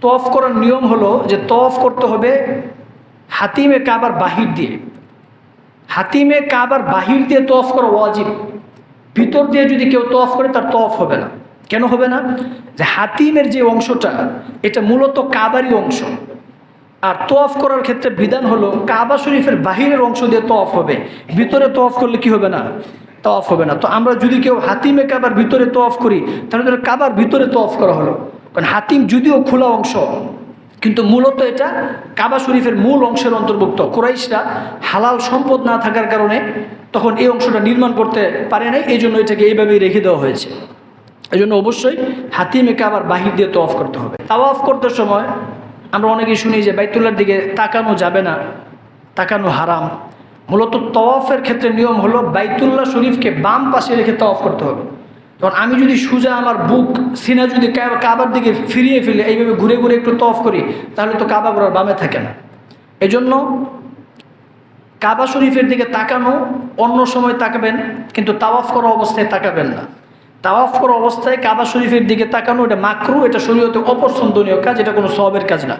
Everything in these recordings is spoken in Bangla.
তফ করার নিয়ম হলো যে তফ করতে হবে হাতিমে কাবার বাহির দিয়ে। হাতিমে কাবার বাহির দিয়ে তফ করা ওয়াজিব। ভিতর দিয়ে যদি কেউ তফ করে তার তফ হবে না। কেন হবে না? যে হাতিমের যে অংশটা, এটা মূলত কাবারই অংশ। আর তফ করার ক্ষেত্রে বিধান হলো কাবা শরীফের বাহিরের অংশ দিয়ে তফ হবে। ভিতরে তফ করলে কি হবে না? তফ হবে না। তো আমরা যদি কেউ হাতিমে কাবার ভিতরে তফ করি, তাহলে কাবার ভিতরে তফ করা হলো। কারণ হাতিম যদিও খোলা অংশ, কিন্তু মূলত এটা কাবা শরীফের মূল অংশের অন্তর্ভুক্ত। কোরাইশরা হালাল সম্পদ না থাকার কারণে তখন এই অংশটা নির্মাণ করতে পারে নাই এই জন্য এটাকে এইভাবেই রেখে দেওয়া হয়েছে। এই জন্য অবশ্যই হাতিমে কাবার বাহির দিয়ে তফ করতে হবে। তাওয়াফ করতে সময় আমরা অনেকেই শুনি যে বাইতুল্লার দিকে তাকানো যাবে না, তাকানো হারাম। মূলত তওয়াফের ক্ষেত্রে নিয়ম হলো বাইতুল্লাহ শরীফকে বাম পাশে রেখে তওয়াফ করতে হবে। তখন আমি যদি সোজা, আমার বুক, সিনা যদি কাবার দিকে ফিরিয়ে ফেলে, এইভাবে ঘুরে ঘুরে একটু তফ করি, তাহলে তো কাবা ঘোরার বামে থাকে না। এজন্য কাবা শরীফের দিকে তাকানো অন্য সময় তাকাবেন, কিন্তু তাওয়াফ করা অবস্থায় তাকাবেন না। তাওয়াফ করা অবস্থায় কাবা শরীফের দিকে তাকানো, এটা মাকরু, এটা শরীয়তে অপছন্দনীয় কাজ, এটা কোনো সবের কাজ না।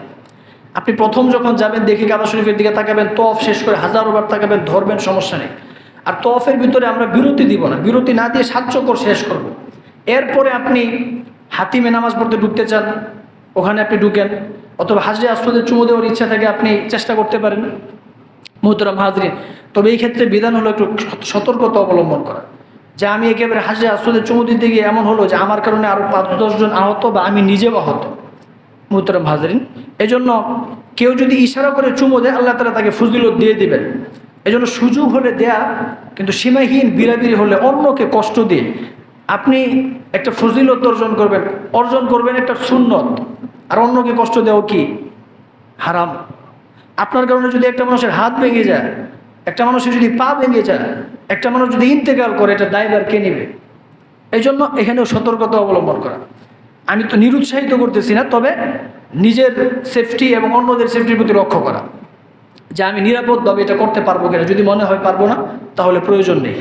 আপনি প্রথম যখন যাবেন, দেখি কাবা শরীফের দিকে তাকাবেন তফ শেষ করে হাজারো বার তাকাবেন, ধরবেন, সমস্যা নেই। আর তফের ভিতরে আমরা বিরতি দিব না। বিরতি না দিয়ে সাত চক্কর শেষ করব। এরপরে আপনি হাতিমে নামাজ পড়তে ঢুকতে চান, ওখানে আপনি ঢুকেন, অথবা হাজরে আসফদের চুমু দেওয়ার ইচ্ছা থাকে, আপনি চেষ্টা করতে পারেন। মোহতরাম হাজরিন, তবে এই ক্ষেত্রে বিধান হলো একটু সতর্কতা অবলম্বন করা। যে আমি একেবারে হাজরে আসফদের চুমু দিতে গিয়ে এমন হলো যে আমার কারণে আরও পাঁচ দশজন আহত বা আমি নিজেও আহত। মুহতরম হাজরিন, এজন্য কেউ যদি ইশারা করে চুমো দেয়, আল্লাহ তালা তাকে ফজিলত দিয়ে দিবেন। এজন্য সুযোগ হলে দেয়া, কিন্তু সীমাহীন বিরাবিরি হলে অন্যকে কষ্ট দিয়ে আপনি একটা ফজিলত অর্জন করবেন অর্জন করবেন একটা সুন্নত। আর অন্যকে কষ্ট দেওয়া কি? হারাম। আপনার কারণে যদি একটা মানুষের হাত ভেঙে যায়, একটা মানুষের যদি পা ভেঙে যায়, একটা মানুষ যদি ইন্তেকাল করে, এটা দায়বার কে নেবে? এই জন্য এখানেও সতর্কতা অবলম্বন করা। আমি তো নিরুৎসাহিত করতেছি না, তবে নিজের সেফটি এবং অন্যদের সেফটির প্রতি লক্ষ্য করা। যে আমি নিরাপদভাবে এটা করতে পারব কিনা, যদি মনে হয় পারব না, তাহলে প্রয়োজন নেই।